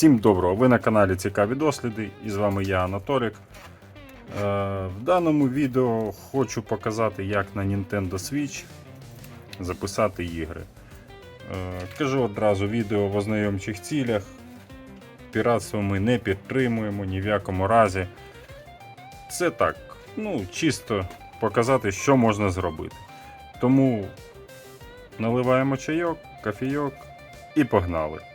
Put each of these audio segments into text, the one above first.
Всім доброго! Ви на каналі Цікаві досліди і з вами я Анаторик. Е, В даному відео хочу показати, як на Nintendo Switch записати ігри. Е, Кажу одразу відео в ознайомчих цілях. Піратство ми не підтримуємо ні в якому разі. Це так, ну, чисто показати, що можна зробити. Тому наливаємо чайок, кофійок і погнали.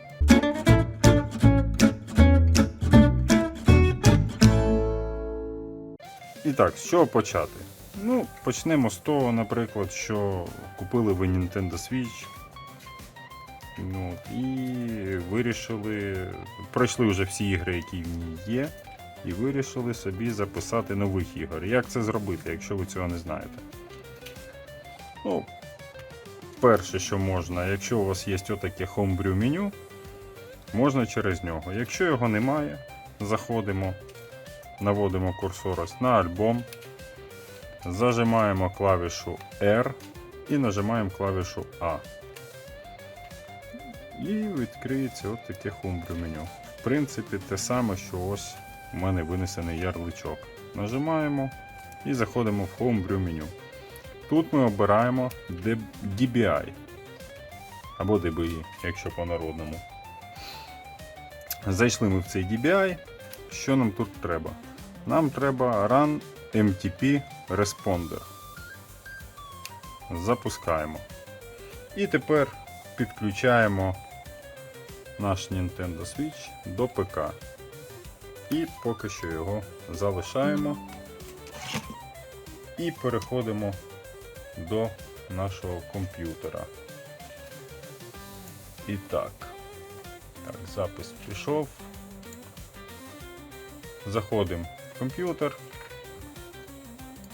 І так, з чого почати? Ну, почнемо з того, наприклад, що купили ви Nintendo Switch. Ну, і вирішили. Пройшли вже всі ігри, які в ній є, і вирішили собі записати нових ігор. Як це зробити, якщо ви цього не знаєте? Ну, перше, що можна, якщо у вас є отаке Homebrew меню, можна через нього. Якщо його немає, заходимо наводимо курсор ось на альбом, зажимаємо клавішу R і нажимаємо клавішу A. І відкриється от таке Homebrew меню. В принципі, те саме, що ось у мене винесений ярличок. Нажимаємо і заходимо в Homebrew меню. Тут ми обираємо DBI або DBI, якщо по-народному. Зайшли ми в цей DBI. Що нам тут треба? Нам треба Run MTP Responder. Запускаємо. І тепер підключаємо наш Nintendo Switch до ПК. І поки що його залишаємо. І переходимо до нашого комп'ютера. І так. Так, запис пішов. Заходимо комп'ютер.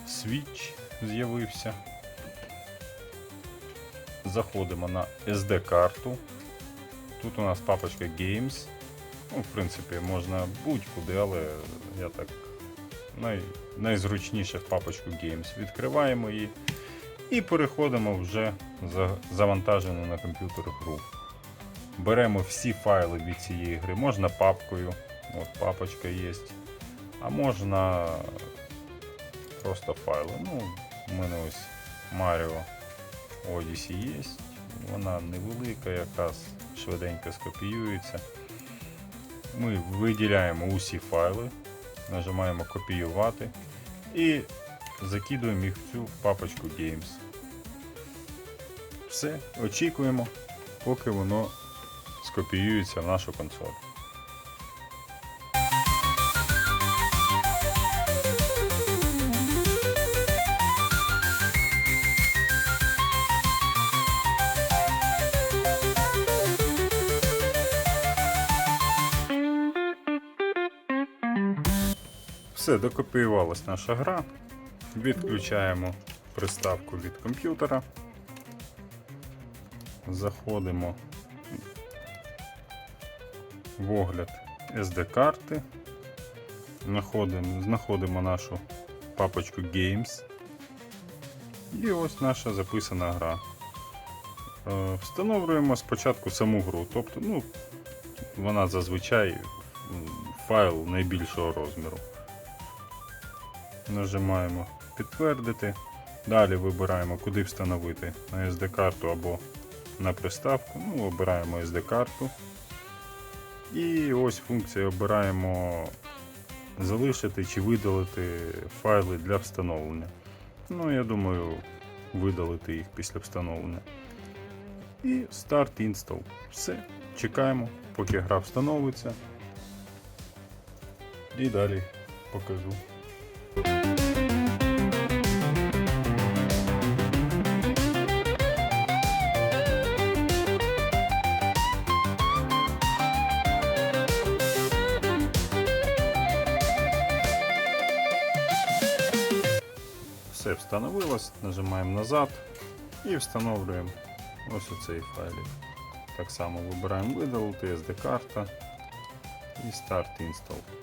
Switch з'явився. Заходимо на SD-карту. Тут у нас папочка Games. Ну, в принципі, можна будь-куди, але я так най, найзручніше в папочку Games. Відкриваємо її і переходимо вже за завантажену на комп'ютер гру. Беремо всі файли від цієї гри, можна папкою. От папочка є. А можна просто файли. Ну, у мене ось Mario Odyssey є. Вона невелика, якась швиденько скопіюється. Ми виділяємо усі файли, нажимаємо копіювати і закидуємо їх в цю папочку Games. Все, очікуємо, поки воно скопіюється в нашу консоль. Все, докопіювалась наша гра. Відключаємо приставку від комп'ютера. Заходимо в огляд SD-карти. Знаходимо, знаходимо нашу папочку Games. І ось наша записана гра. Е, Встановлюємо спочатку саму гру. Тобто, ну, вона зазвичай файл найбільшого розміру. Нажимаємо підтвердити. Далі вибираємо, куди встановити на SD-карту або на приставку. Ну, Обираємо SD-карту. І ось функція обираємо залишити чи видалити файли для встановлення. Ну, я думаю, видалити їх після встановлення. І Start Install. Все. Чекаємо, поки гра встановиться. І далі покажу. Все встановилось, нажимаємо назад і встановлюємо ось оцей файлик. Так само вибираємо видалити, SD-карта і Start Install.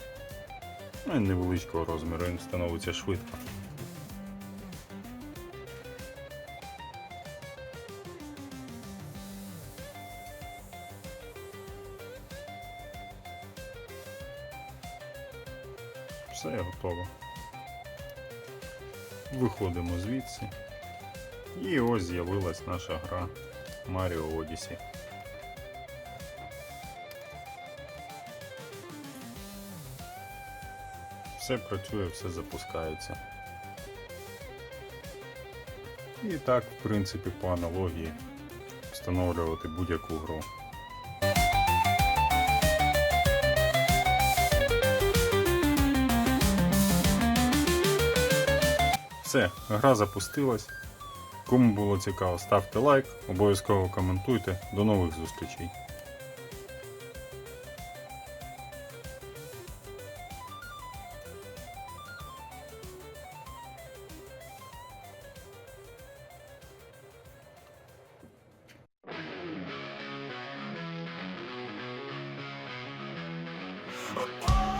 Ну, невеличкого розміру, він встановиться швидко. Все готово. Виходимо звідси. І ось з'явилась наша гра Mario Odyssey. Все працює, все запускається. І так, в принципі, по аналогії встановлювати будь-яку гру. Все, гра запустилась. Кому було цікаво, ставте лайк, обов'язково коментуйте. До нових зустрічей. Bye.